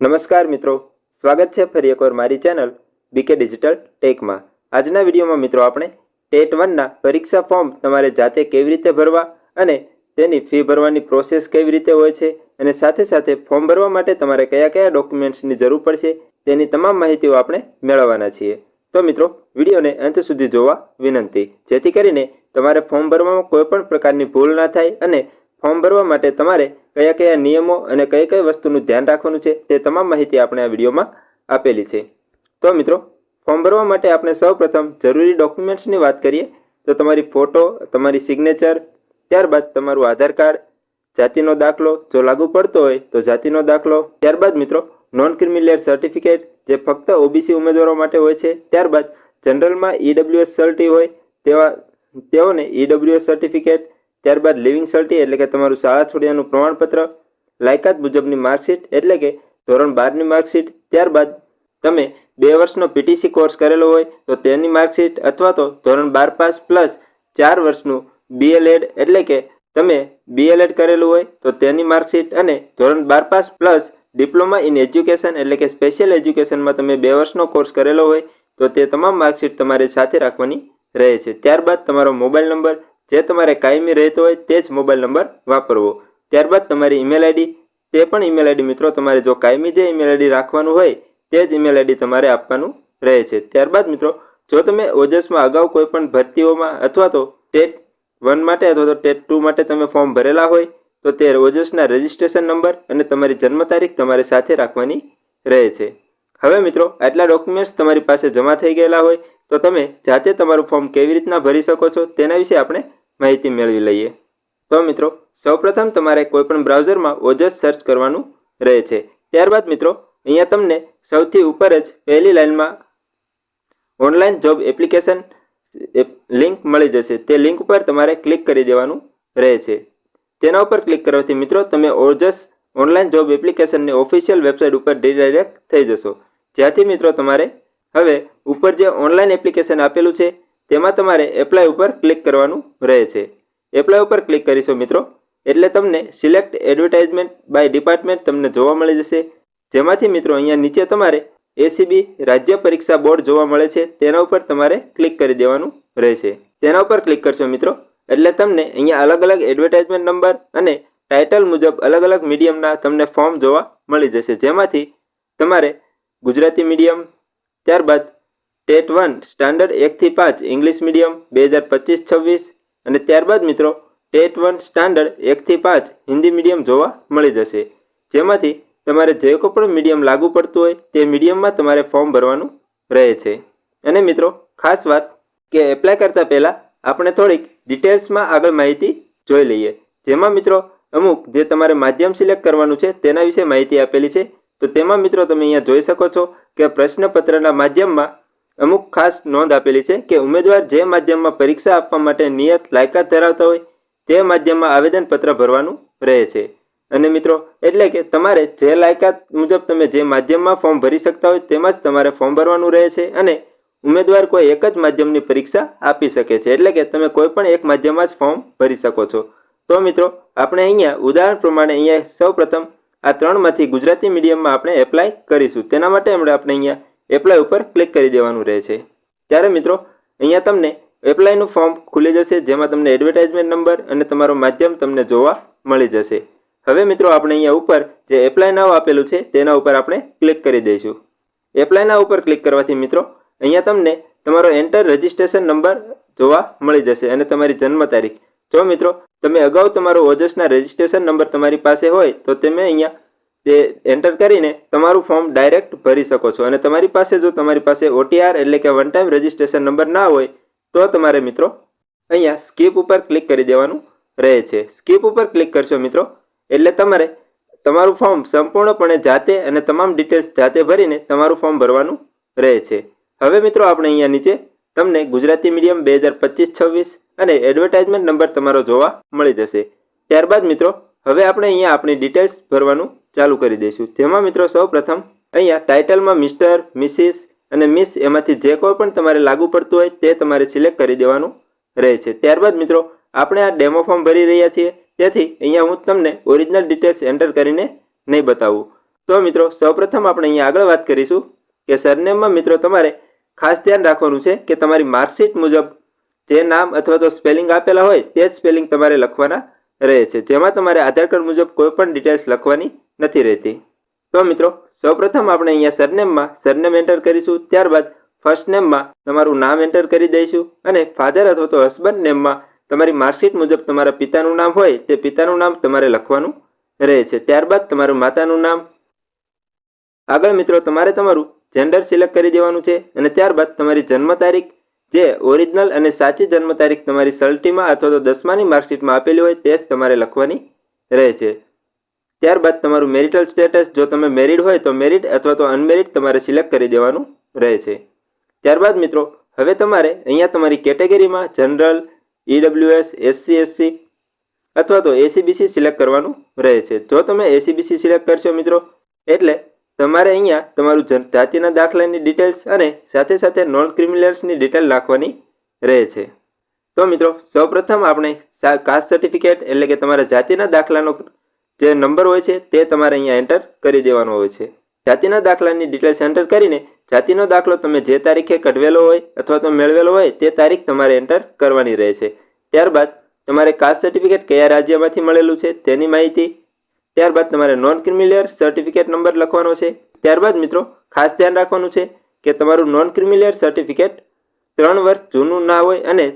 નમસ્કાર મિત્રો, સ્વાગત છે ફરી એકવાર મારી ચેનલ બીકે ડિજિટલ ટેકમાં આજના વિડીયોમાં મિત્રો આપણે ટેટ વનના પરીક્ષા ફોર્મ તમારે જાતે કેવી રીતે ભરવા અને તેની ફી ભરવાની પ્રોસેસ કેવી રીતે હોય છે અને સાથે સાથે ફોર્મ ભરવા માટે તમારે કયા કયા ડોક્યુમેન્ટ્સની જરૂર પડશે તેની તમામ માહિતીઓ આપણે મેળવવાના છીએ. તો મિત્રો, વિડીયોને અંત સુધી જોવા વિનંતી. જેથી કરીને તમારે ફોર્મ ભરવામાં કોઈ પણ પ્રકારની ભૂલ ના થાય અને ફોર્મ ભરવા માટે તમારે કયા કયા નિયમો અને કઈ કઈ વસ્તુનું ધ્યાન રાખવાનું છે તે તમામ માહિતી આપણે આ વિડીયોમાં આપેલી છે. તો મિત્રો, ફોર્મ ભરવા માટે આપણે સૌપ્રથમ જરૂરી ડોક્યુમેન્ટ્સની વાત કરીએ. તો તમારી ફોટો, તમારી સિગ્નેચર ત્યારબાદ તમારું આધાર કાર્ડ, જાતિનો દાખલો, જો લાગુ પડતો હોય તો જાતિનો દાખલો. ત્યારબાદ મિત્રો નોન ક્રિમિલિયર સર્ટિફિકેટ જે ફક્ત ઓબીસી ઉમેદવારો માટે હોય છે. ત્યારબાદ જનરલમાં ઈડબ્લ્યુએસ સર્ટી હોય તેવા, તેઓને ઈડબ્લ્યુએસ સર્ટિફિકેટ ત્યારબાદ લિવિંગ સર્ટી એટલે કે તમારું શાળા છોડ્યાનું પ્રમાણપત્ર, લાયકાત મુજબની માર્કશીટ એટલે કે ધોરણ બારની માર્કશીટ. ત્યારબાદ તમે બે વર્ષનો પીટીસી કોર્સ કરેલો હોય તો તેની માર્કશીટ અથવા તો ધોરણ બાર પાસ પ્લસ ચાર વર્ષનું બીએલએડ એટલે કે તમે બીએલએડ કરેલું હોય તો તેની માર્કશીટ અને ધોરણ બાર pass plus diploma in education એટલે કે સ્પેશિયલ એજ્યુકેશનમાં તમે બે વર્ષનો કોર્સ કરેલો હોય તો તે તમામ માર્કશીટ તમારે સાથે રાખવાની રહે છે. ત્યારબાદ તમારો મોબાઈલ નંબર જે તમારે કાયમી રહેતો હોય તે જ મોબાઈલ નંબર વાપરવો. ત્યારબાદ તમારી ઈમેલ આઈડી, તે પણ ઈમેલ આઈડી મિત્રો, તમારે જો કાયમી જે ઈમેલ આઈડી રાખવાનું હોય, તે જ ઈમેલ આઈડી તમારે આપવાનું રહે છે. ત્યારબાદ મિત્રો, જો તમે ઓજસમાં અગાઉ કોઈ પણ ભરતીઓમાં અથવા તો ટેટ વન માટે અથવા તો ટેટ ટુ માટે તમે ફોર્મ ભરેલા હોય, તો તે ઓજસના રજિસ્ટ્રેશન નંબર અને તમારી જન્મ તારીખ તમારે સાથે રાખવાની રહે છે. હવે મિત્રો, આટલા ડોક્યુમેન્ટ્સ તમારી પાસે જમા થઈ ગયેલા હોય, તો તમે જાતે તમારું ફોર્મ કેવી રીતના ભરી શકો છો તેના વિશે આપણે માહિતી મેળવી લઈએ. તો મિત્રો, સૌપ્રથમ તમારે કોઈપણ બ્રાઉઝરમાં ઓજસ સર્ચ કરવાનું રહે છે. ત્યારબાદ મિત્રો, અહીંયા તમને સૌથી ઉપર જ પહેલી લાઇનમાં ઓનલાઈન જોબ એપ્લિકેશન લિંક મળી જશે. તે લિંક ઉપર તમારે ક્લિક કરી દેવાનું રહે છે. તેના ઉપર ક્લિક કરવાથી મિત્રો, તમે ઓજસ ઓનલાઈન જોબ એપ્લિકેશનની ઓફિશિયલ વેબસાઇટ ઉપર ડિરેક્ટ થઈ જશો. જ્યાંથી મિત્રો, તમારે હવે ઉપર જે ઓનલાઈન એપ્લિકેશન આપેલું છે તેમાં તમારે એપ્લાય ઉપર ક્લિક કરવાનું રહે છે. એપ્લાય ઉપર ક્લિક કરીશો મિત્રો, એટલે તમને સિલેક્ટ એડવર્ટાઇઝમેન્ટ બાય ડિપાર્ટમેન્ટ તમને જોવા મળી જશે. જેમાંથી મિત્રો અહીંયા નીચે તમારે એસીબી રાજ્ય પરીક્ષા બોર્ડ જોવા મળે છે. તેના ઉપર તમારે ક્લિક કરી દેવાનું રહેશે. તેના ઉપર ક્લિક કરશો મિત્રો, એટલે તમને અહીંયા અલગ અલગ એડવર્ટાઇઝમેન્ટ નંબર અને ટાઇટલ મુજબ અલગ અલગ મીડિયમના તમને ફોર્મ જોવા મળી જશે. જેમાંથી તમારે ગુજરાતી મીડિયમ ત્યારબાદ ટેટ વન સ્ટાન્ડર્ડ એકથી પાંચ ઇંગ્લિશ મીડિયમ બે હજાર પચીસ, છવ્વીસ. અને ત્યારબાદ મિત્રો ટેટ વન સ્ટાન્ડર્ડ એકથી પાંચ, હિન્દી મીડિયમ જોવા મળી જશે. જેમાંથી તમારે જે કોઈ પણ મીડિયમ લાગુ પડતું હોય, તે મીડિયમમાં તમારે ફોર્મ ભરવાનું રહે છે. અને મિત્રો, ખાસ વાત કે એપ્લાય કરતાં પહેલાં આપણે થોડીક ડિટેલ્સમાં આગળ માહિતી જોઈ લઈએ. જેમાં મિત્રો, અમુક જે તમારે માધ્યમ સિલેક્ટ કરવાનું છે, તેના વિશે માહિતી આપેલી છે. તો તેમાં મિત્રો તમે અહીંયા જોઈ શકો છો કે પ્રશ્નપત્રના માધ્યમમાં અમુક ખાસ નોંધ આપેલી છે કે ઉમેદવાર જે માધ્યમમાં પરીક્ષા આપવા માટે નિયત લાયકાત ધરાવતા હોય, તે માધ્યમમાં આવેદનપત્ર ભરવાનું રહે છે. અને મિત્રો, એટલે કે તમારે જે લાયકાત મુજબ તમે જે માધ્યમમાં ફોર્મ ભરી શકતા હોય, તેમાં જ તમારે ફોર્મ ભરવાનું રહે છે અને ઉમેદવાર કોઈ એક જ માધ્યમની પરીક્ષા આપી શકે છે. એટલે કે તમે કોઈ પણ એક માધ્યમમાં જ ફોર્મ ભરી શકો છો. તો મિત્રો, આપણે અહીંયા ઉદાહરણ પ્રમાણે અહીંયા સૌપ્રથમ આ ત્રણમાંથી ગુજરાતી મીડિયમમાં આપણે એપ્લાય કરીશું. તેના માટે આપણે આપણે અહીંયા એપ્લાય ઉપર ક્લિક કરી દેવાનું રહેશે. ત્યારે મિત્રો, અહીંયા તમને એપ્લાયનું ફોર્મ ખુલી જશે, જેમાં તમને એડવર્ટાઇઝમેન્ટ નંબર અને તમારો માધ્યમ તમને જોવા મળી જશે. હવે મિત્રો, આપણે અહીંયા ઉપર જે એપ્લાય નાવ આપેલું છે, તેના ઉપર આપણે ક્લિક કરી દઈશું. એપ્લાય ઉપર ક્લિક કરવાથી મિત્રો, અહીંયા તમને તમારો એન્ટર રજિસ્ટ્રેશન નંબર જોવા મળી જશે અને તમારી જન્મ તારીખ. જો મિત્રો, તમે અગાઉ તમારો ઓજસના રજિસ્ટ્રેશન નંબર તમારી પાસે હોય, તો તમે અહીંયા તે એન્ટર કરીને તમારું ફોર્મ ડાયરેક્ટ ભરી શકો છો. અને તમારી પાસે જો તમારી પાસે ઓટીઆર એટલે કે વન ટાઈમ રજિસ્ટ્રેશન નંબર ના હોય, તો તમારે મિત્રો અહીંયા સ્કીપ ઉપર ક્લિક કરી દેવાનું રહે છે. સ્કીપ ઉપર ક્લિક કરશો મિત્રો, એટલે તમારે તમારું ફોર્મ સંપૂર્ણપણે જાતે અને તમામ ડિટેલ્સ જાતે ભરીને તમારું ફોર્મ ભરવાનું રહે છે. હવે મિત્રો આપણે અહીંયા નીચે તમને ગુજરાતી મીડિયમ બે હજાર પચીસ છવ્વીસ અને એડવર્ટાઇઝમેન્ટ નંબર તમારો જોવા મળી જશે. ત્યારબાદ મિત્રો, હવે આપણે અહીંયા આપણી ડિટેલ્સ ભરવાનું ચાલુ કરી દઈશું. જેમાં મિત્રો સૌ પ્રથમ અહીંયા ટાઇટલમાં મિસ્ટર, મિસિસ અને મિસ એમાંથી જે કોઈ પણ તમારે લાગુ પડતું હોય તે તમારે સિલેક્ટ કરી દેવાનું રહે છે ત્યારબાદ મિત્રો આપણે આ ડેમો ફોર્મ ભરી રહ્યા છીએ. તેથી અહીંયા હું તમને ઓરિજિનલ ડિટેલ્સ એન્ટર કરીને નહીં બતાવું. તો મિત્રો સૌપ્રથમ આપણે અહીંયા આગળ વાત કરીશું કે સરનેમમાં મિત્રો તમારે ખાસ ધ્યાન રાખવાનું છે કે તમારી માર્કશીટ મુજબ જે નામ અથવા તો સ્પેલિંગ આપેલા હોય તે જ સ્પેલિંગ તમારે લખવાના રહે છે. જેમાં તમારે આધાર કાર્ડ મુજબ કોઈ પણ ડિટેલ્સ લખવાની નથી રહેતી. તો મિત્રો, સૌપ્રથમ આપણે અહીંયા સરનેમમાં સરનેમ એન્ટર કરીશું. ત્યારબાદ ફર્સ્ટ નેમમાં તમારું નામ એન્ટર કરી દઈશું અને ફાધર અથવા તો હસબન્ડ નેમમાં તમારી માર્કશીટ મુજબ તમારા પિતાનું નામ હોય તે પિતાનું નામ તમારે લખવાનું રહે છે. ત્યારબાદ તમારું માતાનું નામ. આગળ મિત્રો, તમારે તમારું જેન્ડર સિલેક્ટ કરી દેવાનું છે અને ત્યારબાદ તમારી જન્મ તારીખ જે ઓરિજિનલ અને સાચી જન્મ તારીખ તમારી સલ્ટીમાં અથવા તો દસમાની માર્કશીટમાં આપેલી હોય તે જ તમારે લખવાની રહે છે. ત્યારબાદ તમારું મેરિટલ સ્ટેટસ જો તમે મેરિડ હોય તો મેરિડ અથવા તો અનમેરિડ તમારે સિલેક્ટ કરી દેવાનું રહે છે. ત્યારબાદ મિત્રો, હવે તમારે અહીંયા તમારી કેટેગરીમાં જનરલ ઈડબ્લ્યુએસ એસસી એસસી અથવા તો એસીબીસી સિલેક્ટ કરવાનું રહે છે. જો તમે એસીબીસી સિલેક્ટ કરશો મિત્રો, એટલે તમારે અહીંયા તમારું જન- જાતિના દાખલાની ડિટેલ્સ અને સાથે સાથે નોન ક્રિમિનલ્સની ડિટેલ નાખવાની રહે છે. તો મિત્રો, સૌપ્રથમ આપણે કાસ્ટ સર્ટિફિકેટ એટલે કે તમારા જાતિના દાખલાનો જે નંબર હોય છે તે તમારે અહીંયા એન્ટર કરી દેવાનો હોય છે. જાતિના દાખલાની ડિટેલ્સ એન્ટર કરીને જાતિનો દાખલો તમે જે તારીખે કઢવેલો હોય અથવા તો મેળવેલો હોય તે તારીખ તમારે એન્ટર કરવાની રહે છે. ત્યારબાદ તમારે કાસ્ટ સર્ટિફિકેટ કયા રાજ્યમાંથી મળેલું છે તેની માહિતી, ત્યારબાદ તમારે નોન ક્રિમિલિયર સર્ટિફિકેટ નંબર લખવાનો છે, ત્યારબાદ મિત્રો ખાસ ધ્યાન રાખવાનું છે કે તમારું નોન ક્રિમિલિયર સર્ટિફિકેટ ત્રણ વર્ષ જૂનું ના હોય અને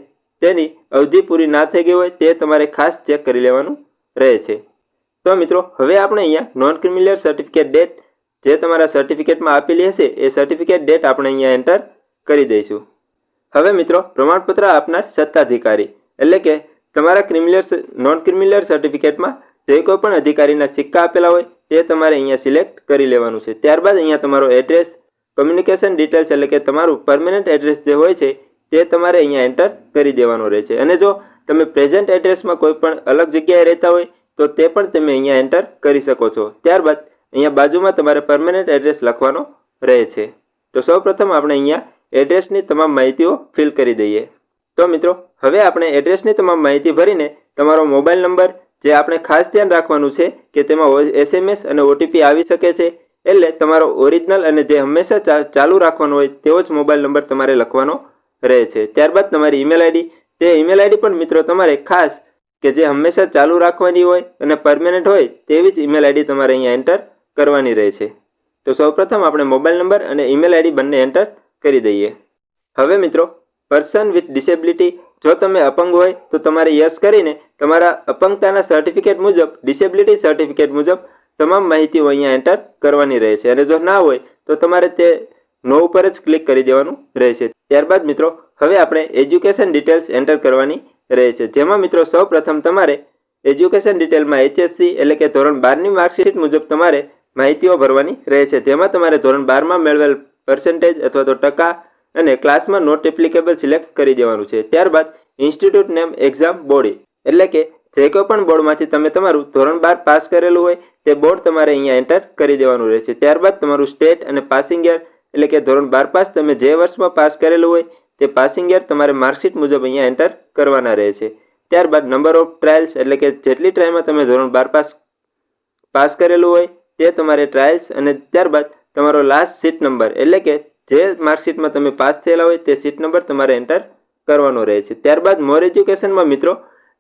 તેની અવધિ પૂરી ના થઈ ગઈ હોય તે તમારે ખાસ ચેક કરી લેવાનું રહે છે. તો મિત્રો, હવે આપણે અહીંયા નોન ક્રિમિલિયર સર્ટિફિકેટ ડેટ જે તમારા સર્ટિફિકેટમાં આપેલી હશે, એ સર્ટિફિકેટ ડેટ આપણે અહીંયા એન્ટર કરી દઈશું. હવે મિત્રો, પ્રમાણપત્ર આપનાર સત્તાધિકારી, એટલે કે તમારા ક્રિમિલિયર નોન ક્રિમિલિયર સર્ટિફિકેટમાં જે કોઈ પણ અધિકારીના સિક્કા આપેલા હોય, તે તમારે અહીંયા સિલેક્ટ કરી લેવાનું છે. ત્યારબાદ અહીંયા તમારો એડ્રેસ કમ્યુનિકેશન ડિટેલ્સ એટલે કે તમારું પરમેનન્ટ એડ્રેસ જે હોય છે, તે તમારે અહીંયા એન્ટર કરી દેવાનું રહે છે. અને જો તમે પ્રેઝન્ટ એડ્રેસમાં કોઈ પણ અલગ જગ્યાએ રહેતા હોય તો તે પણ તમે અહીંયા એન્ટર કરી શકો છો. ત્યારબાદ અહીંયા બાજુમાં તમારે પરમેનન્ટ એડ્રેસ લખવાનો રહે છે. તો સૌપ્રથમ આપણે અહીંયા એડ્રેસની તમામ માહિતીઓ ફિલ કરી દઈએ. તો મિત્રો, હવે આપણે એડ્રેસની તમામ માહિતી ભરીને તમારો મોબાઈલ નંબર જે આપણે ખાસ ધ્યાન રાખવાનું છે કે તેમાં એસએમએસ અને ઓટીપી આવી શકે છે, એટલે તમારો ઓરિજિનલ અને જે હંમેશા ચાલુ રાખવાનો હોય તેવો જ મોબાઈલ નંબર તમારે લખવાનો રહે છે. ત્યારબાદ તમારી ઈમેલ આઈડી તે ઈમેલ આઈડી પણ મિત્રો તમારે ખાસ કે જે હંમેશા ચાલુ રાખવાની હોય અને પરમેનન્ટ હોય તેવી જ ઈમેલ આઈડી તમારે અહીંયા એન્ટર કરવાની રહે છે તો સૌપ્રથમ આપણે મોબાઈલ નંબર અને ઈમેલ આઈડી બંને એન્ટર કરી દઈએ. હવે મિત્રો પર્સન વિથ ડિસેબિલિટી જો તમે અપંગ હોય તો તમારે યસ કરીને તમારા અપંગતાના સર્ટિફિકેટ મુજબ ડિસેબિલિટી સર્ટિફિકેટ મુજબ તમામ માહિતીઓ અહીંયા એન્ટર કરવાની રહે છે અને જો ના હોય તો તમારે તે નો ઉપર જ ક્લિક કરી દેવાનું રહેશે. ત્યારબાદ મિત્રો, હવે આપણે એજ્યુકેશન ડિટેલ્સ એન્ટર કરવાની રહે છે. જેમાં મિત્રો સૌ તમારે એજ્યુકેશન ડિટેલમાં એચએસસી એટલે કે ધોરણ બારની માર્કશીટ મુજબ તમારે માહિતીઓ ભરવાની રહે છે. જેમાં તમારે ધોરણ બારમાં મેળવેલ પર્સન્ટેજ અથવા તો ટકા અને ક્લાસમાં નોટ એપ્લિકેબલ સિલેક્ટ કરી દેવાનું છે. ત્યારબાદ ઇન્સ્ટિટ્યૂટ નેમ એક્ઝામ બોડી એટલે કે જે કોઈ પણ બોર્ડમાંથી તમે તમારું ધોરણ બાર પાસ કરેલું હોય તે બોર્ડ તમારે અહીંયા એન્ટર કરી દેવાનું રહે છે. ત્યારબાદ તમારું સ્ટેટ અને પાસિંગ યર એટલે કે ધોરણ બાર પાસ તમે જે વર્ષમાં પાસ કરેલું હોય તે પાસિંગ યર તમારે માર્કશીટ મુજબ અહીંયા એન્ટર કરવાના રહે છે ત્યારબાદ નંબર ઓફ ટ્રાયલ્સ એટલે કે જેટલી ટ્રાયમાં તમે ધોરણ બાર પાસ પાસ કરેલું હોય તે તમારે ટ્રાયલ્સ અને ત્યારબાદ તમારો લાસ્ટ સીટ નંબર એટલે કે જે માર્કશીટમાં તમે પાસ થયેલા હોય તે સીટ નંબર તમારે એન્ટર કરવાનો રહે છે ત્યારબાદ મોર એજ્યુકેશનમાં મિત્રો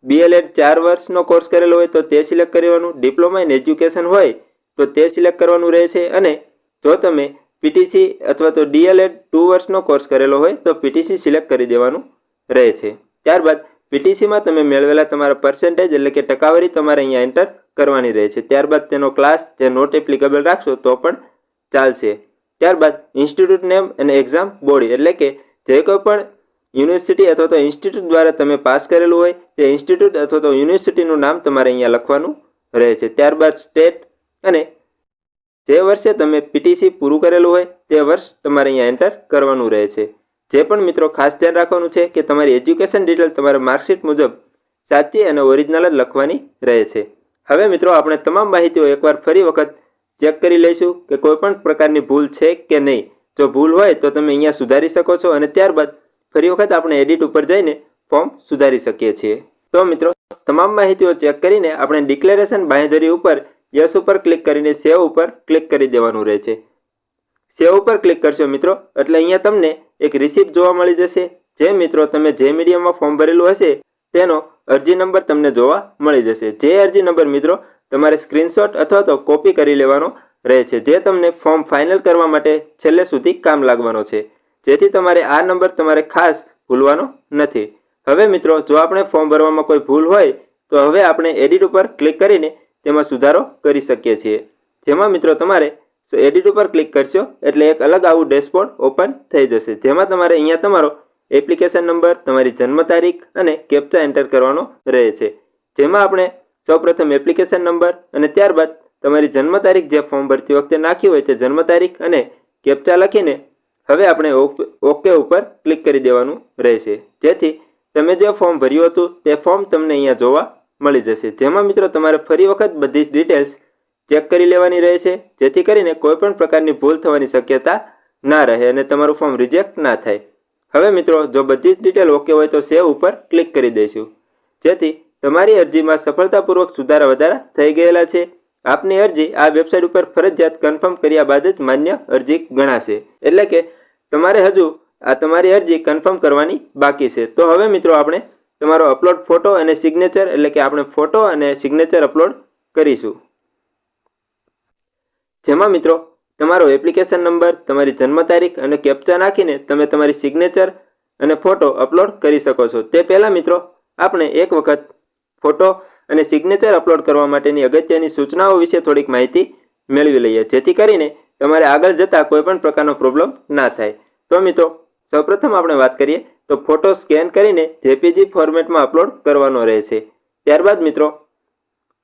બીએલએડ ચાર વર્ષનો કોર્સ કરેલો હોય તો તે સિલેક્ટ કરવાનું ડિપ્લોમા ઇન એજ્યુકેશન હોય તો તે સિલેક્ટ કરવાનું રહે છે અને જો તમે પીટીસી અથવા તો ડીએલએડ ટુ વર્ષનો કોર્સ કરેલો હોય તો પીટીસી સિલેક્ટ કરી દેવાનું રહે છે. ત્યારબાદ પીટીસીમાં તમે મેળવેલા તમારા પર્સન્ટેજ એટલે કે ટકાવારી તમારે અહીંયા એન્ટર કરવાની રહે છે. ત્યારબાદ તેનો ક્લાસ જે નોટ એપ્લિકેબલ રાખશો તો પણ ચાલશે. ત્યારબાદ ઇન્સ્ટિટ્યૂટ નેમ અને એક્ઝામ બોડી એટલે કે જે કોઈ પણ યુનિવર્સિટી અથવા તો ઇન્સ્ટિટ્યૂટ દ્વારા તમે પાસ કરેલું હોય તે ઇન્સ્ટિટ્યૂટ અથવા તો યુનિવર્સિટીનું નામ તમારે અહીંયા લખવાનું રહે છે. ત્યારબાદ સ્ટેટ અને જે વર્ષે તમે પીટીસી પૂરું કરેલું હોય, તે વર્ષ તમારે અહીંયા એન્ટર કરવાનું રહે છે. જે પણ મિત્રો ખાસ ધ્યાન રાખવાનું છે કે તમારી એજ્યુકેશન ડિટેલ તમારા માર્કશીટ મુજબ સાચી અને ઓરિજિનલ જ લખવાની રહે છે. હવે મિત્રો, આપણે તમામ માહિતીઓ એકવાર ફરી વખત ચેક કરી લઈશું કે કોઈપણ પ્રકારની ભૂલ છે કે નહીં. જો ભૂલ હોય તો તમે અહીંયા સુધારી શકો છો અને ત્યારબાદ ફરી વખત આપણે એડિટ ઉપર જઈને ફોર્મ સુધારી શકીએ છીએ. તો મિત્રો, તમામ માહિતીઓ ચેક કરીને આપણે ડિક્લેરેશન બાંહેધરી ઉપર યસ ઉપર ક્લિક કરીને સેવ ઉપર ક્લિક કરી દેવાનું રહેશે સેવ ઉપર ક્લિક કરશો મિત્રો, એટલે અહીંયા તમને એક રિસિપ્ટ જોવા મળી જશે. જે મિત્રો તમે જે મીડિયમમાં ફોર્મ ભરેલું હશે, તેનો અરજી નંબર તમને જોવા મળી જશે. જે અરજી નંબર મિત્રો, તમારે સ્ક્રીનશોટ અથવા તો કોપી કરી લેવાનો રહે છે, જે તમને ફોર્મ ફાઇનલ કરવા માટે છેલ્લે સુધી કામ લાગવાનો છે. જેથી તમારે આ નંબર તમારે ખાસ ભૂલવાનો નથી. હવે મિત્રો, જો આપણે ફોર્મ ભરવામાં કોઈ ભૂલ હોય, તો હવે આપણે એડિટ ઉપર ક્લિક કરીને તેમાં સુધારો કરી શકીએ છીએ. જેમાં મિત્રો તમારે એડિટ ઉપર ક્લિક કરશો એટલે એક અલગ આવું ડેશબોર્ડ ઓપન થઈ જશે. જેમાં તમારે અહીંયા તમારો એપ્લિકેશન નંબર તમારી જન્મ તારીખ અને કેપ્ચા એન્ટર કરવાનો રહે છે. જેમાં આપણે સૌપ્રથમ એપ્લિકેશન નંબર અને ત્યારબાદ તમારી જન્મ તારીખ જે ફોર્મ ભરતી વખતે નાખી હોય તે જન્મ તારીખ અને કેપ્ચા લખીને હવે આપણે ઓકે ઉપર ક્લિક કરી દેવાનું રહેશે. જેથી તમે જે ફોર્મ ભર્યું હતું તે ફોર્મ તમને અહીંયા જોવા મળી જશે. જેમાં મિત્રો તમારે ફરી વખત બધી જ ડિટેલ્સ ચેક કરી લેવાની રહે છે, જેથી કરીને કોઈપણ પ્રકારની ભૂલ થવાની શક્યતા ના રહે અને તમારું ફોર્મ રિજેક્ટ ના થાય. હવે મિત્રો, જો બધી જ ડિટેલ ઓકે હોય તો સેવ ઉપર ક્લિક કરી દઈશું. જેથી તમારી અરજીમાં સફળતાપૂર્વક સુધારા વધારા થઈ ગયેલા છે. આપની અરજી આ વેબસાઇટ ઉપર ફરજિયાત કન્ફર્મ કર્યા બાદ જ માન્ય અરજી ગણાશે. એટલે કે તમારે હજુ આ તમારી અરજી કન્ફર્મ કરવાની બાકી છે. તો હવે મિત્રો, આપણે તમારો અપલોડ ફોટો અને સિગ્નેચર એટલે કે આપણે ફોટો અને સિગ્નેચર અપલોડ કરીશું. જેમાં મિત્રો, તમારો એપ્લિકેશન નંબર તમારી જન્મ તારીખ અને કેપ્ચા નાખીને તમે તમારી સિગ્નેચર અને ફોટો અપલોડ કરી શકો છો. તે પહેલાં મિત્રો, આપણે એક વખત ફોટો અને સિગ્નેચર અપલોડ કરવા માટેની અગત્યની સૂચનાઓ વિશે થોડીક માહિતી મેળવી લઈએ. જેથી કરીને તમારે આગળ જતાં કોઈપણ પ્રકારનો પ્રોબ્લેમ ના થાય. તો મિત્રો, સૌપ્રથમ આપણે વાત કરીએ તો ફોટો સ્કેન કરીને જેપીજી ફોર્મેટમાં અપલોડ કરવાનો રહે છે ત્યારબાદ મિત્રો,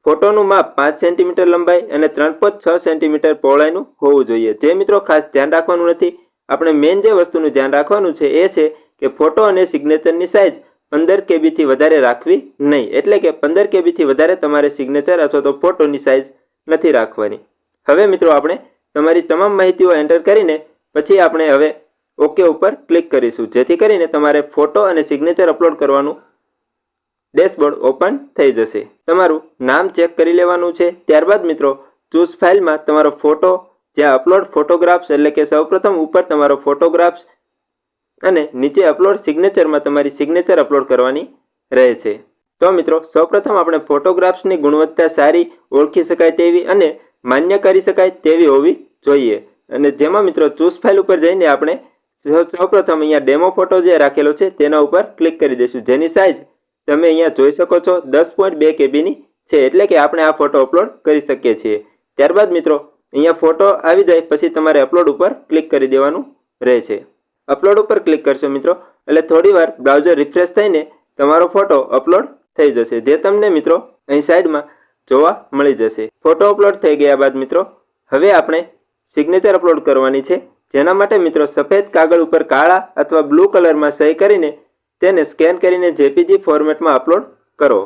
ફોટોનું માપ પાંચ સેન્ટીમીટર લંબાઈ અને ત્રણ પોઈન્ટ છ સેન્ટીમીટર પહોળાઈનું હોવું જોઈએ. જે મિત્રો ખાસ ધ્યાન રાખવાનું નથી, આપણે મેઇન જે વસ્તુનું ધ્યાન રાખવાનું છે એ છે કે ફોટો અને સિગ્નેચરની સાઇઝ પંદર કેબીથી વધારે રાખવી નહીં. એટલે કે પંદર કેબીથી વધારે તમારે સિગ્નેચર અથવા તો ફોટોની સાઇઝ નથી રાખવાની. હવે મિત્રો આપણે તમારી તમામ માહિતીઓ એન્ટર કરીને પછી આપણે હવે ઓકે ઉપર ક્લિક કરીશું. જેથી કરીને તમારે ફોટો અને સિગ્નેચર અપલોડ કરવાનું ડેશબોર્ડ ઓપન થઈ જશે. તમારું નામ ચેક કરી લેવાનું છે. ત્યારબાદ મિત્રો, ચૂઝ ફાઇલમાં તમારો ફોટો, જ્યાં અપલોડ ફોટોગ્રાફ્સ એટલે કે સૌપ્રથમ ઉપર તમારો ફોટોગ્રાફ્સ અને નીચે અપલોડ સિગ્નેચરમાં તમારી સિગ્નેચર અપલોડ કરવાની રહે છે. તો મિત્રો, સૌપ્રથમ આપણે ફોટોગ્રાફ્સની ગુણવત્તા સારી ઓળખી શકાય તેવી અને માન્ય કરી શકાય તેવી હોવી જોઈએ. અને જેમાં મિત્રો, ચૂઝ ફાઇલ ઉપર જઈને આપણે સૌપ્રથમ અહીંયા ડેમો ફોટો જે રાખેલો છે, તેના ઉપર ક્લિક કરી દઈશું. જેની સાઇઝ તમે અહીંયા જોઈ શકો છો, દસ પોઈન્ટ બે કેબીની છે, એટલે કે આપણે આ ફોટો અપલોડ કરી શકીએ છીએ. ત્યારબાદ મિત્રો, અહીંયા ફોટો આવી જાય, પછી તમારે અપલોડ ઉપર ક્લિક કરી દેવાનું રહે છે. અપલોડ ઉપર ક્લિક કરશો મિત્રો, એટલે થોડીવાર બ્રાઉઝર રિફ્રેશ થઈને તમારો ફોટો અપલોડ થઈ જશે. જે તમને મિત્રો અહીં સાઈડમાં જોવા મળી જશે. ફોટો અપલોડ થઈ ગયા બાદ મિત્રો, હવે આપણે સિગ્નેચર અપલોડ કરવાની છે. જેના માટે મિત્રો સફેદ કાગળ ઉપર કાળા અથવા બ્લુ કલરમાં સહી કરીને તેને સ્કેન કરીને જેપીજી ફોર્મેટમાં અપલોડ કરો.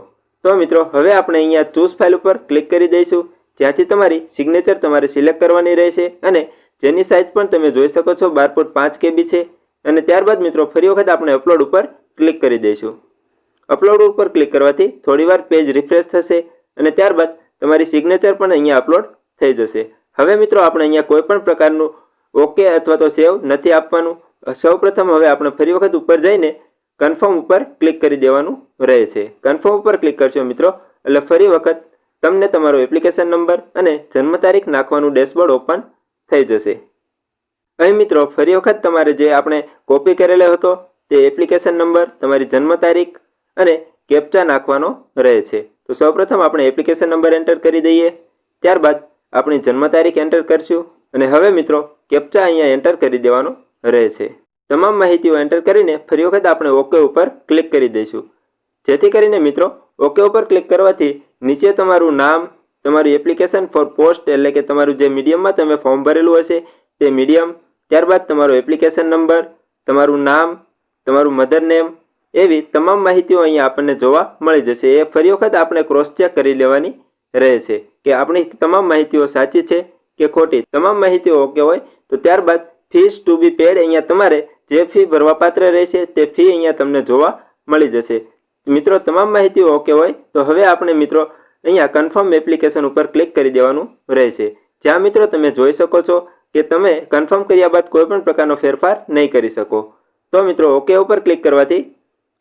તો મિત્રો, હવે આપણે અહીંયા ચૂઝ ફાઇલ ઉપર ક્લિક કરી દઈશું. જ્યાંથી તમારી સિગ્નેચર તમારે સિલેક્ટ કરવાની રહેશે અને જેની સાઇઝ પણ તમે જોઈ શકો છો, બાર પોઈન્ટ પાંચ કેબી છે. અને ત્યારબાદ મિત્રો, ફરી વખત આપણે અપલોડ ઉપર ક્લિક કરી દઈશું. અપલોડ ઉપર ક્લિક કરવાથી થોડીવાર પેજ રિફ્રેશ થશે અને ત્યારબાદ તમારી સિગ્નેચર પણ અહીંયા અપલોડ થઈ જશે. હવે મિત્રો, આપણે અહીંયા કોઈ પણ પ્રકારનું ઓકે અથવા તો સેવ નથી આપવાનું. સૌપ્રથમ હવે આપણે ફરી વખત ઉપર જઈને કન્ફર્મ ઉપર ક્લિક કરી દેવાનું રહે છે કન્ફર્મ ઉપર ક્લિક કરશો મિત્રો. એટલે ફરી વખત તમને તમારો એપ્લિકેશન નંબર અને જન્મ તારીખ નાખવાનું ડેશબોર્ડ ઓપન થઈ જશે. અહીં મિત્રો ફરી વખત તમારે જે આપણે કોપી કરેલો હતો તે એપ્લિકેશન નંબર તમારી જન્મ તારીખ અને કેપ્ચા નાખવાનો રહે છે તો સૌપ્રથમ આપણે એપ્લિકેશન નંબર એન્ટર કરી દઈએ. ત્યારબાદ આપણી જન્મ તારીખ એન્ટર કરશું. અને હવે મિત્રો કેપ્ચા અહીંયા એન્ટર કરી દેવાનો રહે છે તમામ માહિતીઓ એન્ટર કરીને ફરી વખત આપણે ઓકે ઉપર ક્લિક કરી દઈશું. જેથી કરીને મિત્રો ઓકે ઉપર ક્લિક કરવાથી નીચે તમારું નામ, તમારું એપ્લિકેશન ફોર પોસ્ટ એટલે કે તમારું જે મીડિયમમાં તમે ફોર્મ ભરેલું હશે, તે મીડિયમ ત્યારબાદ તમારો એપ્લિકેશન નંબર તમારું નામ, તમારું મધર નેમ એવી તમામ માહિતીઓ અહીંયા આપણને જોવા મળી જશે. એ ફરી વખત આપણે ક્રોસ ચેક કરી લેવાની રહે છે કે આપણી તમામ માહિતીઓ સાચી છે કે ખોટી તમામ માહિતીઓ ઓકે હોય, તો ત્યારબાદ ફીસ ટુ બી પેડ અહીંયા તમારે જે ફી ભરવાપાત્ર રહેશે તે ફી અહીંયા તમને જોવા મળી જશે. મિત્રો, તમામ માહિતીઓ ઓકે હોય, તો હવે આપણે મિત્રો અહીંયા કન્ફર્મ એપ્લિકેશન ઉપર ક્લિક કરી દેવાનું રહેશે. જ્યાં મિત્રો તમે જોઈ શકો છો કે તમે કન્ફર્મ કર્યા બાદ કોઈ પણ પ્રકારનો ફેરફાર નહીં કરી શકો. તો મિત્રો ઓકે ઉપર ક્લિક કરવાથી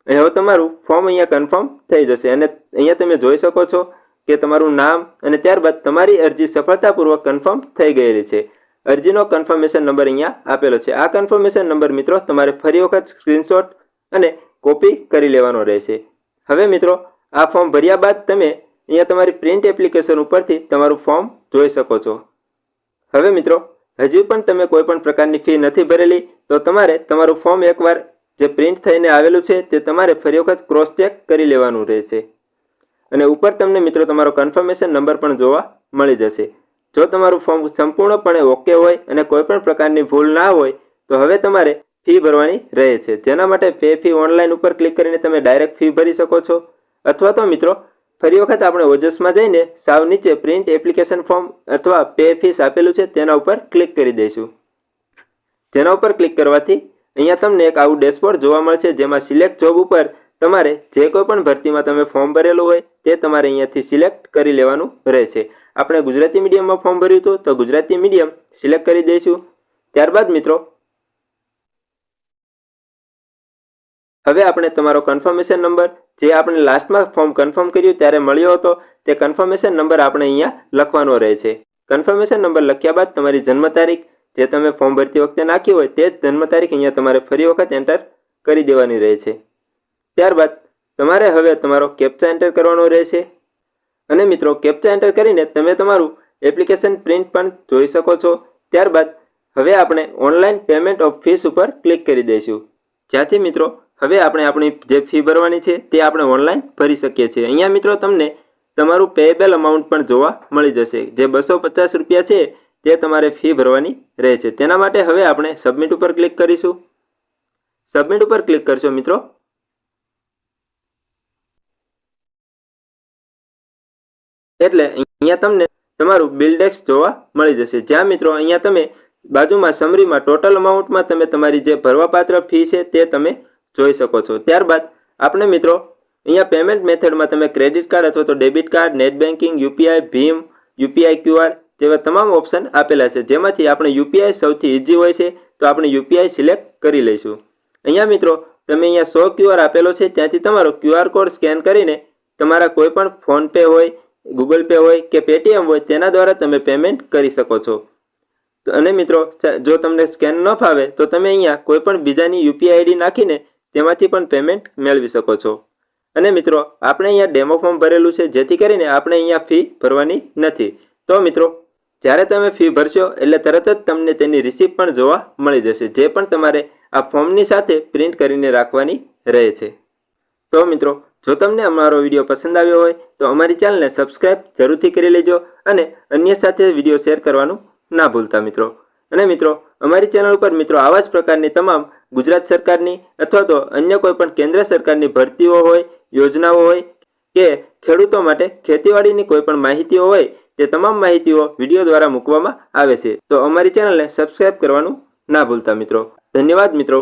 હવે તમારું ફોર્મ અહીંયા કન્ફર્મ થઈ જશે અને અહીંયા તમે જોઈ શકો છો કે તમારું નામ અને ત્યારબાદ તમારી અરજી સફળતાપૂર્વક કન્ફર્મ થઈ ગયેલી છે. અરજીનો કન્ફર્મેશન નંબર અહીંયા આપેલો છે. આ કન્ફર્મેશન નંબર મિત્રો તમારે ફરી વખત સ્ક્રીનશોટ અને કોપી કરી લેવાનો રહેશે. હવે મિત્રો, આ ફોર્મ ભર્યા બાદ તમે અહીંયા તમારી પ્રિન્ટ એપ્લિકેશન ઉપરથી તમારું ફોર્મ જોઈ શકો છો. હવે મિત્રો, હજી પણ તમે કોઈ પણ પ્રકારની ફી નથી ભરેલી, તો તમારે તમારું ફોર્મ એકવાર જે પ્રિન્ટ થઈને આવેલું છે તે તમારે ફરી વખત ક્રોસ ચેક કરી લેવાનું રહેશે. અને ઉપર તમને મિત્રો તમારો કન્ફર્મેશન નંબર પણ જોવા મળી જશે. જો તમારું ફોર્મ સંપૂર્ણપણે ઓકે હોય અને કોઈ પણ પ્રકારની ભૂલ ના હોય, તો હવે તમારે ફી ભરવાની રહે છે. જેના માટે પે ફી ઓનલાઈન ઉપર ક્લિક કરીને તમે ડાયરેક્ટ ફી ભરી શકો છો. અથવા તો મિત્રો, ફરી વખત આપણે ઓજસમાં જઈને સાવ નીચે પ્રિન્ટ એપ્લિકેશન ફોર્મ અથવા પે ફીસ આપેલું છે, તેના ઉપર ક્લિક કરી દઈશું. જેના ઉપર ક્લિક કરવાથી અહીંયા તમને એક આવું ડેશબોર્ડ જોવા મળશે, જેમાં સિલેક્ટ જોબ ઉપર તમારે જે કોઈ પણ ભરતીમાં તમે ફોર્મ ભરેલું હોય તે તમારે અહીંયાથી સિલેક્ટ કરી લેવાનું રહેશે. આપણે ગુજરાતી મીડિયમમાં ફોર્મ ભર્યું હતું તો ગુજરાતી મીડિયમ સિલેક્ટ કરી દઈશું. ત્યારબાદ મિત્રો, હવે આપણે તમારો કન્ફર્મેશન નંબર જે આપણે લાસ્ટમાં ફોર્મ કન્ફર્મ કર્યું ત્યારે મળ્યો હતો, તે કન્ફર્મેશન નંબર આપણે અહીંયા લખવાનો રહે છે કન્ફર્મેશન નંબર લખ્યા બાદ તમારી જન્મ તારીખ, જે તમે ફોર્મ ભરતી વખતે નાખી હોય તે જન્મ તારીખ અહીંયા તમારે ફરી વખત એન્ટર કરી દેવાની રહે છે ત્યારબાદ તમારે હવે તમારો કેપ્ચા એન્ટર કરવાનો રહેશે. અને મિત્રો કેપ્ચા એન્ટર કરીને તમે તમારું એપ્લિકેશન પ્રિન્ટ પણ જોઈ શકો છો. ત્યારબાદ હવે આપણે ઓનલાઈન પેમેન્ટ ઓફ ફીસ ઉપર ક્લિક કરી દઈશું. જ્યાંથી મિત્રો, હવે આપણે આપણી જે ફી ભરવાની છે તે આપણે ઓનલાઈન ભરી શકીએ છીએ. અહીંયા મિત્રો તમને તમારું પેએબલ અમાઉન્ટ પણ જોવા મળી જશે. જે બસો પચાસ રૂપિયા છે તે તમારે ફી ભરવાની રહે છે. તેના માટે હવે આપણે સબમિટ ઉપર ક્લિક કરીશું. સબમિટ ઉપર ક્લિક કરશો મિત્રો એટલે અહીંયા તમને તમારું બિલ્ડેક્સ જોવા મળી જશે. જ્યાં મિત્રો અહીંયા તમે બાજુમાં સમરીમાં ટોટલ અમાઉન્ટમાં તમે તમારી જે ભરવાપાત્ર ફી છે તે તમે જોઈ શકો છો. ત્યારબાદ આપણે મિત્રો અહીંયા પેમેન્ટ મેથડમાં તમે ક્રેડિટ કાર્ડ અથવા તો debit card net banking UPI Bhim UPI QR જેવા તમામ ઓપ્શન આપેલા છે. જેમાંથી આપણે યુપીઆઈ સૌથી ઇઝી હોય છે તો આપણે યુપીઆઈ સિલેક્ટ કરી લઈશું. અહીંયા મિત્રો તમે અહીંયા સો ક્યુઆર આપેલો છે. ત્યાંથી તમારો ક્યુઆર કોડ સ્કેન કરીને તમારા કોઈ પણ ફોનપે હોય ગૂગલ પે હોય કે પેટીએમ હોય, તેના દ્વારા તમે પેમેન્ટ કરી શકો છો. અને મિત્રો જો તમને સ્કેન ન ફાવે, તો તમે અહીંયા કોઈ પણ બીજાની યુપીઆઈ આઈડી નાખીને તેમાંથી પણ પેમેન્ટ મેળવી શકો છો. અને મિત્રો, આપણે અહીંયા ડેમો ફોર્મ ભરેલું છે, જેથી કરીને આપણે અહીંયા ફી ભરવાની નથી. તો મિત્રો, જ્યારે તમે ફી ભરશો, એટલે તરત જ તમને તેની રિસિપ્ટ પણ જોવા મળી જશે, જે પણ તમારે આ ફોર્મની સાથે પ્રિન્ટ કરીને રાખવાની રહે છે. તો મિત્રો જો તમને અમારો વીડિયો પસંદ આવ્યો હોય, તો અમારી ચેનલને સબસ્ક્રાઇબ જરૂરથી કરી લેજો અને અન્ય સાથે વીડિયો શેર કરવાનું ના ભૂલતા મિત્રો. અને મિત્રો, અમારી ચેનલ ઉપર મિત્રો આવા જ પ્રકારની તમામ ગુજરાત સરકારની અથવા તો અન્ય કોઈપણ કેન્દ્ર સરકારની ભરતીઓ હોય, યોજનાઓ હોય કે ખેડૂતો માટે ખેતીવાડીની કોઈ પણ માહિતીઓ હોય, તે તમામ માહિતીઓ વીડિયો દ્વારા મૂકવામાં આવે છે. તો અમારી ચેનલને સબસ્ક્રાઇબ કરવાનું ના ભૂલતા મિત્રો. ધન્યવાદ મિત્રો.